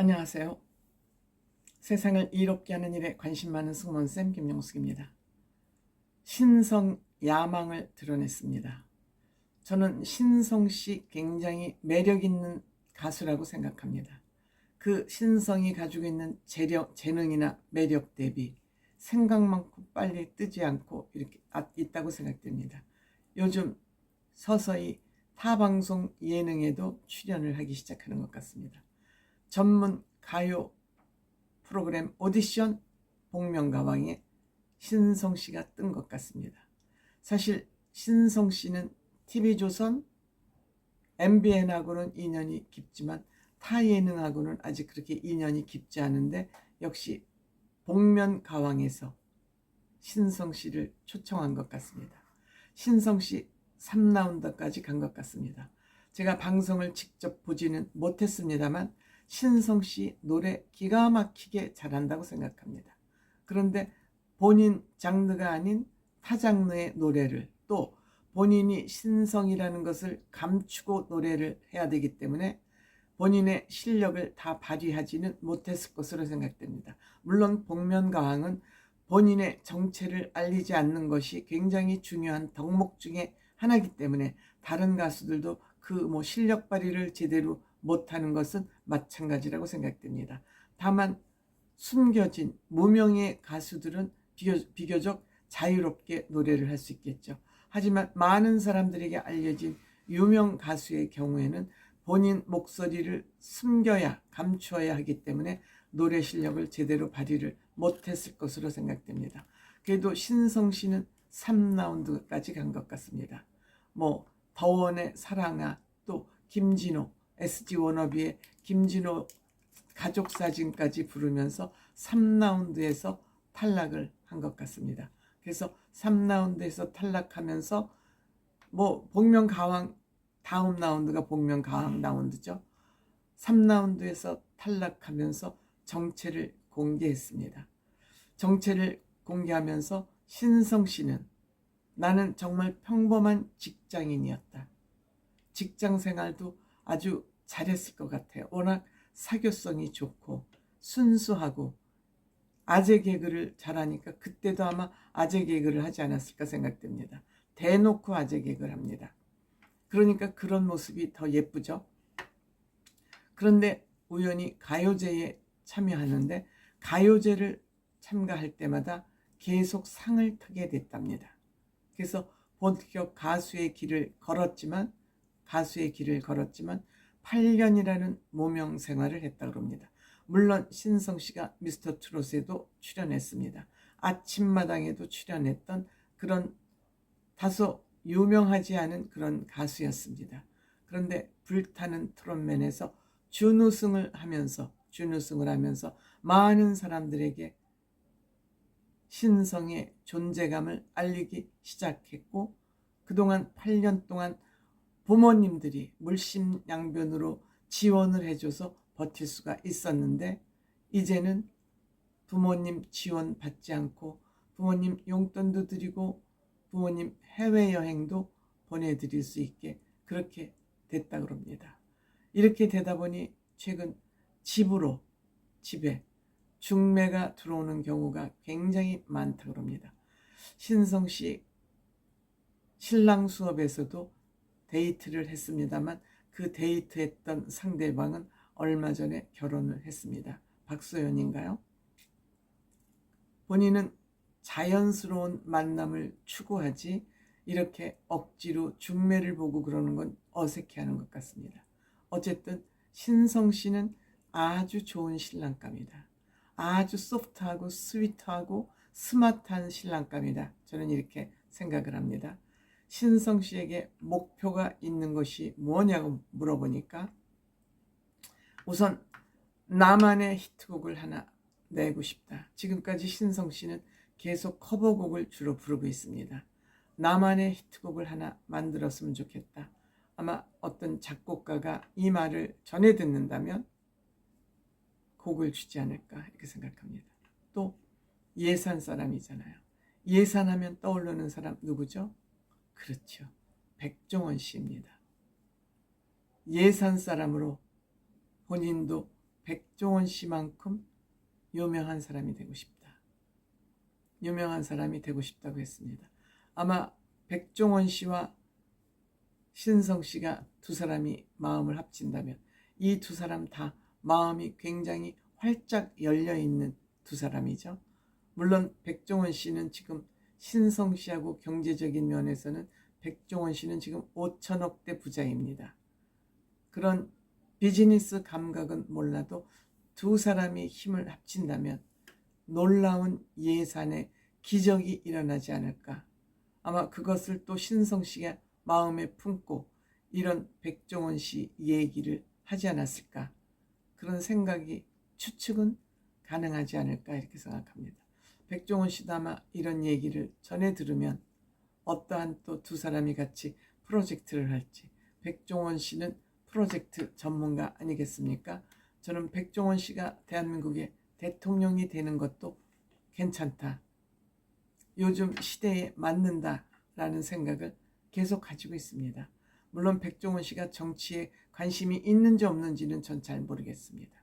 안녕하세요. 세상을 이롭게 하는 일에 관심 많은 승무원쌤 김용숙입니다. 신성 야망을 드러냈습니다. 저는 신성 씨 굉장히 매력 있는 가수라고 생각합니다. 그 신성이 가지고 있는 재력, 재능이나 매력 대비 생각만큼 빨리 뜨지 않고 이렇게 아- 있다고 생각됩니다. 요즘 서서히 타 방송 예능에도 출연을 하기 시작하는 것 같습니다. 전문 가요 프로그램 오디션 복면가왕에 신성 씨가 뜬 것 같습니다. 사실 신성 씨는 TV조선, MBN하고는 인연이 깊지만 타 예능하고는 아직 그렇게 인연이 깊지 않은데 역시 복면가왕에서 신성 씨를 초청한 것 같습니다. 신성 씨 3라운드까지 간 것 같습니다. 제가 방송을 직접 보지는 못했습니다만 신성 씨 노래 기가 막히게 잘한다고 생각합니다. 그런데 본인 장르가 아닌 타 장르의 노래를 또 본인이 신성이라는 것을 감추고 노래를 해야 되기 때문에 본인의 실력을 다 발휘하지는 못했을 것으로 생각됩니다. 물론 복면가왕은 본인의 정체를 알리지 않는 것이 굉장히 중요한 덕목 중에 하나이기 때문에 다른 가수들도 그 뭐 실력 발휘를 제대로 못하는 것은 마찬가지라고 생각됩니다. 다만 숨겨진 무명의 가수들은 비교, 적 자유롭게 노래를 할 수 있겠죠. 하지만 많은 사람들에게 알려진 유명 가수의 경우에는 본인 목소리를 숨겨야 감추어야 하기 때문에 노래 실력을 제대로 발휘를 못했을 것으로 생각됩니다. 그래도 신성 씨는 3라운드까지 간 것 같습니다. 뭐 더원의 사랑아 또 김진호 SG 워너비의 김진호 가족 사진까지 부르면서 3라운드에서 탈락을 한 것 같습니다. 그래서 3라운드에서 탈락하면서 뭐 복면 가왕 다음 라운드가 복면 가왕 라운드죠. 3라운드에서 탈락하면서 정체를 공개했습니다. 정체를 공개하면서 신성 씨는 나는 정말 평범한 직장인이었다. 직장 생활도 아주 잘했을 것 같아요. 워낙 사교성이 좋고 순수하고 아재 개그를 잘하니까 그때도 아마 아재 개그를 하지 않았을까 생각됩니다. 대놓고 아재 개그를 합니다. 그러니까 그런 모습이 더 예쁘죠. 그런데 우연히 가요제에 참여하는데 가요제를 참가할 때마다 계속 상을 타게 됐답니다. 그래서 본격 가수의 길을 걸었지만 가수의 길을 걸었지만 8년이라는 무명 생활을 했다 그럽니다. 물론 신성 씨가 미스터 트롯에도 출연했습니다. 아침마당에도 출연했던 그런 다소 유명하지 않은 그런 가수였습니다. 그런데 불타는 트롯맨에서 준우승을 하면서 준우승을 하면서 많은 사람들에게 신성의 존재감을 알리기 시작했고 그동안 8년 동안 부모님들이 물심양변으로 지원을 해줘서 버틸 수가 있었는데 이제는 부모님 지원 받지 않고 부모님 용돈도 드리고 부모님 해외여행도 보내드릴 수 있게 그렇게 됐다 그럽니다. 이렇게 되다 보니 최근 집으로 집에 중매가 들어오는 경우가 굉장히 많다 그럽니다. 신성 씨 신랑 수업에서도 데이트를 했습니다만 그 데이트했던 상대방은 얼마 전에 결혼을 했습니다. 박소연인가요? 본인은 자연스러운 만남을 추구하지 이렇게 억지로 중매를 보고 그러는 건 어색해하는 것 같습니다. 어쨌든 신성 씨는 아주 좋은 신랑감이다. 아주 소프트하고 스위트하고 스마트한 신랑감이다. 저는 이렇게 생각을 합니다. 신성 씨에게 목표가 있는 것이 뭐냐고 물어보니까 우선 나만의 히트곡을 하나 내고 싶다. 지금까지 신성 씨는 계속 커버곡을 주로 부르고 있습니다. 나만의 히트곡을 하나 만들었으면 좋겠다. 아마 어떤 작곡가가 이 말을 전해 듣는다면 곡을 주지 않을까 이렇게 생각합니다. 또 예산 사람이잖아요. 예산하면 떠오르는 사람 누구죠? 그렇죠. 백종원 씨입니다. 예산 사람으로 본인도 백종원 씨만큼 유명한 사람이 되고 싶다. 유명한 사람이 되고 싶다고 했습니다. 아마 백종원 씨와 신성 씨가 두 사람이 마음을 합친다면 이 두 사람 다 마음이 굉장히 활짝 열려 있는 두 사람이죠. 물론 백종원 씨는 지금 신성 씨하고 경제적인 면에서는 백종원 씨는 지금 5천억대 부자입니다. 그런 비즈니스 감각은 몰라도 두 사람이 힘을 합친다면 놀라운 예산의 기적이 일어나지 않을까. 아마 그것을 또 신성 씨가 마음에 품고 이런 백종원 씨 얘기를 하지 않았을까. 그런 생각이 추측은 가능하지 않을까 이렇게 생각합니다. 백종원 씨도 아마 이런 얘기를 전해 들으면 어떠한 또 두 사람이 같이 프로젝트를 할지 백종원 씨는 프로젝트 전문가 아니겠습니까? 저는 백종원 씨가 대한민국의 대통령이 되는 것도 괜찮다. 요즘 시대에 맞는다라는 생각을 계속 가지고 있습니다. 물론 백종원 씨가 정치에 관심이 있는지 없는지는 전 잘 모르겠습니다.